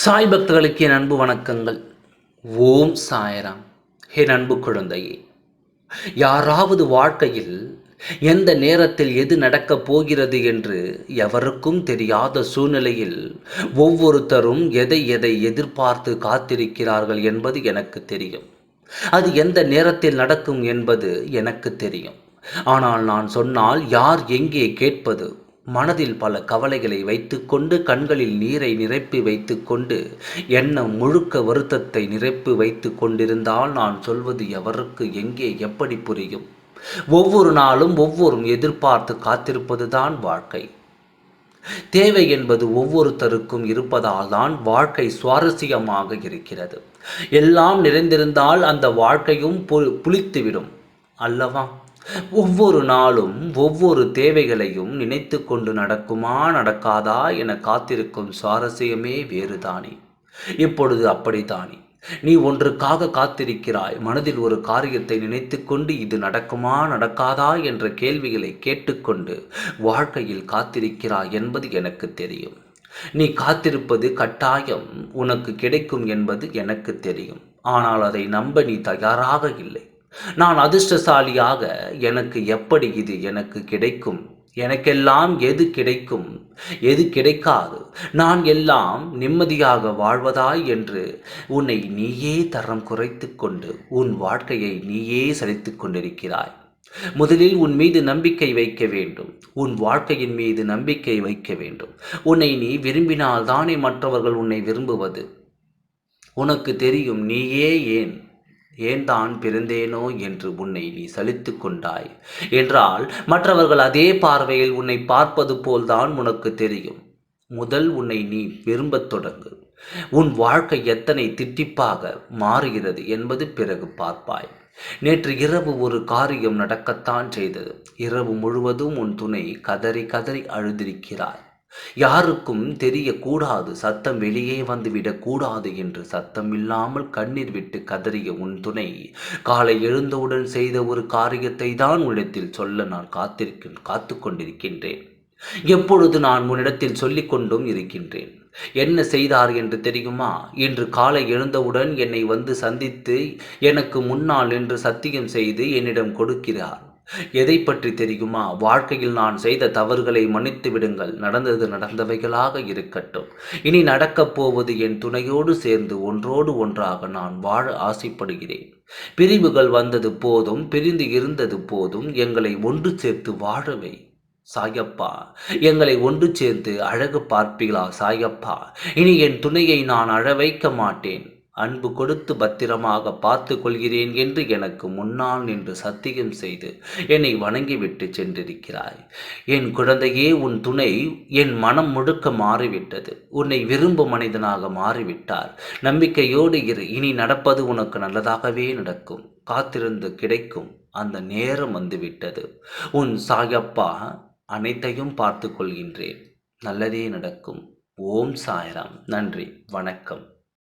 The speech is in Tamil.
சாய் பக்தர்களுக்கு என் அன்பு வணக்கங்கள். ஓம் சாயராம். என் அன்பு குழந்தையே யாராவது வாழ்க்கையில் எந்த நேரத்தில் எது நடக்கப் போகிறது என்று எவருக்கும் தெரியாத சூழ்நிலையில் ஒவ்வொருத்தரும் எதை எதை எதிர்பார்த்து காத்திருக்கிறார்கள் என்பது எனக்கு தெரியும். அது எந்த நேரத்தில் நடக்கும் என்பது எனக்கு தெரியும். ஆனால் நான் சொன்னால் யார் எங்கே கேட்பது மனதில் பல கவலைகளை வைத்துக்கொண்டு கண்களில் நீரை நிரப்பி வைத்துக்கொண்டு எண்ணம் முழுக்க வருத்தத்தை நிரப்பி வைத்து கொண்டிருந்தால் நான் சொல்வது எவருக்கு எங்கே எப்படி புரியும்? ஒவ்வொரு நாளும் ஒவ்வொரும் எதிர்பார்த்து காத்திருப்பதுதான் வாழ்க்கை. தேவை என்பது ஒவ்வொருத்தருக்கும் இருப்பதால் தான் வாழ்க்கை சுவாரஸ்யமாக இருக்கிறது. எல்லாம் நிறைந்திருந்தால் அந்த வாழ்க்கையும் புளித்துவிடும். அல்லவா? ஒவ்வொரு நாளும் ஒவ்வொரு தேவைகளையும் நினைத்து கொண்டு நடக்குமா நடக்காதா என காத்திருக்கும் சுவாரஸ்யமே வேறுதானே இப்பொழுது அப்படித்தானே நீ ஒன்றுக்காக காத்திருக்கிறாய் மனதில் ஒரு காரியத்தை நினைத்துக்கொண்டு இது நடக்குமா நடக்காதா என்ற கேள்விகளை கேட்டுக்கொண்டு வாழ்க்கையில் காத்திருக்கிறாய் என்பது எனக்கு தெரியும். நீ காத்திருப்பது கட்டாயம் உனக்கு கிடைக்கும் என்பது எனக்கு தெரியும். ஆனால் அதை நம்ப நீ தயாராக இல்லை. நான் அதிர்ஷ்டசாலியாக எனக்கு எப்படி இது எனக்கு கிடைக்கும்? எனக்கெல்லாம் எது கிடைக்கும்? எது கிடைக்காது? நான் எல்லாம் நிம்மதியாக வாழ்வதாய் என்று உன்னை நீயே தரம் குறைத்து கொண்டு உன் வாழ்க்கையை நீயே சலித்து கொண்டிருக்கிறாய். முதலில் உன் மீது நம்பிக்கை வைக்க வேண்டும். உன் வாழ்க்கையின் மீது நம்பிக்கை வைக்க வேண்டும். உன்னை நீ விரும்பினால் தானே மற்றவர்கள் உன்னை விரும்புவது? உனக்கு தெரியும் நீயே ஏன் ஏன் தான் பிறந்தேனோ என்று உன்னை நீ சலித்து கொண்டாய் என்றால் மற்றவர்கள் அதே பார்வையில் உன்னை பார்ப்பது போல்தான் உனக்கு தெரியும். முதல் உன்னை நீ விரும்பத் தொடங்கு. உன் வாழ்க்கை எத்தனை திட்டிப்பாக மாறுகிறது என்பது பிறகு பார்ப்பாய். நேற்று இரவு ஒரு காரியம் நடக்கத்தான் செய்தது. இரவு முழுவதும் உன் துணை கதறி கதறி அழுதிருக்கிறாய். யாருக்கும் தெரியக்கூடாது. சத்தம் வெளியே வந்துவிடக் கூடாது என்று சத்தம் இல்லாமல் கண்ணீர் விட்டு கதறிய உன் துணை. காலை எழுந்தவுடன் செய்த ஒரு காரியத்தை தான் உன்னிடத்தில் சொல்ல நான் காத்திருக்க காத்து கொண்டிருக்கின்றேன் எப்பொழுது நான் உன்னிடத்தில் சொல்லிக் கொண்டும் இருக்கின்றேன்? என்ன செய்தார் என்று தெரியுமா? இன்று காலை எழுந்தவுடன் என்னை வந்து சந்தித்து எனக்கு முன்னால் என்று சத்தியம் செய்து என்னிடம் கொடுக்கிறார். எதை பற்றி தெரியுமா? வாழ்க்கையில் நான் செய்த தவறுகளை மன்னித்து விடுங்கள். நடந்தது நடந்தவைகளாக இருக்கட்டும். இனி நடக்கப் போவது என் துணையோடு சேர்ந்து ஒன்றோடு ஒன்றாக நான் வாழ ஆசைப்படுகிறேன். பிரிவுகள் வந்தது போதும் பிரிந்து இருந்தது போதும் எங்களை ஒன்று சேர்த்து வாழவை. சாயப்பா எங்களை ஒன்று சேர்ந்து அழகு பார்ப்பீங்களா சாயப்பா? இனி என் துணையை நான் அழ வைக்க மாட்டேன். அன்பு கொடுத்து பத்திரமாக பார்த்து கொள்கிறேன் என்று எனக்கு முன்னால் நின்று சத்தியம் செய்து என்னை வணங்கிவிட்டு சென்றிருக்கிறாய். என் குழந்தையே உன் துணை என் மனம் முழுக்க மாறிவிட்டது. உன்னை விரும்பும் மனிதனாக மாறிவிட்டார். நம்பிக்கையோடு இரு. இனி நடப்பது உனக்கு நல்லதாகவே நடக்கும். காத்திருந்து கிடைக்கும். அந்த நேரம் வந்துவிட்டது. உன் சாயப்பா அனைத்தையும் பார்த்து கொள்கின்றேன் நல்லதே நடக்கும். ஓம் சாய்ராம். நன்றி. வணக்கம்.